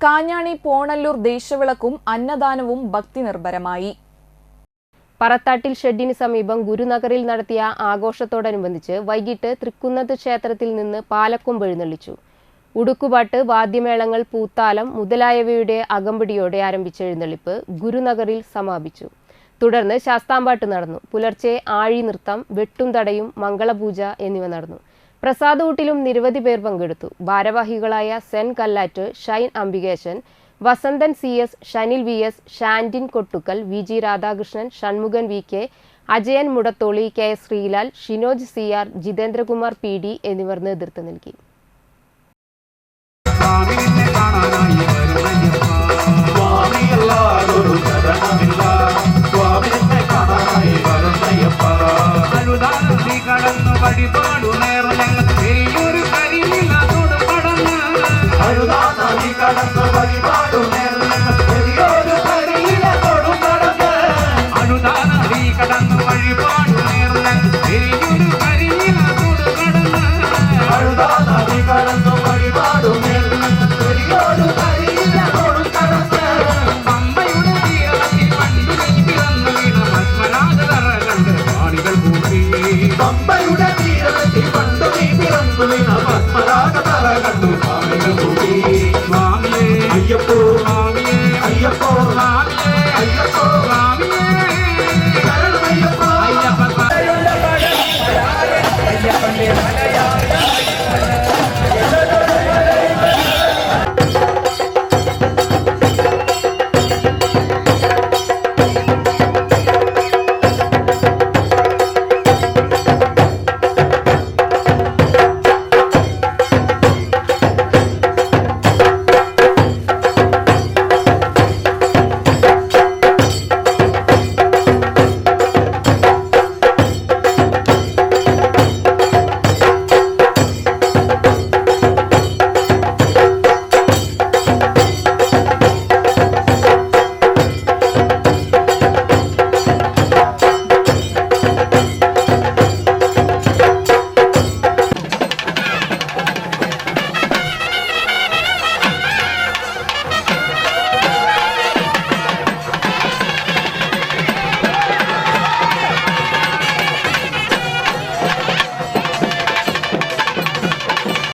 കാഞ്ഞാണി പോണല്ലൂർ ദേശവിളക്കും അന്നദാനവും ഭക്തി നിർഭരമായി പറത്താട്ടിൽ ഷെഡിന് സമീപം ഗുരുനഗറിൽ നടത്തിയ ആഘോഷത്തോടനുബന്ധിച്ച് വൈകിട്ട് തൃക്കുന്നത്ത് ക്ഷേത്രത്തിൽ നിന്ന് പാലക്കൊമ്പ് എഴുന്നള്ളിച്ചു. ഉടുക്കുപാട്ട് വാദ്യമേളങ്ങൾ പൂത്താലം മുതലായവയുടെ അകമ്പടിയോടെ ആരംഭിച്ച എഴുന്നള്ളിപ്പ് ഗുരുനഗറിൽ സമാപിച്ചു. തുടർന്ന് ശാസ്താംപാട്ട് നടന്നു. പുലർച്ചെ ആഴി നൃത്തം വെട്ടും തടയും മംഗളപൂജ എന്നിവ നടന്നു. പ്രസാദൂട്ടിലും നിരവധി പേർ പങ്കെടുത്തു. ഭാരവാഹികളായ Sen Kallat Shine Ambikesan Vasanthan C S Shanil V S Shandin Kottukkal V G Radhakrishnan Shanmukhan V K Ajayan Mudatholi K S Sreelal Shinoj C R Jithendrakumar P D എന്നിവർ നേതൃത്വം നൽകി. പത്മനാഭ തല കണ്ടു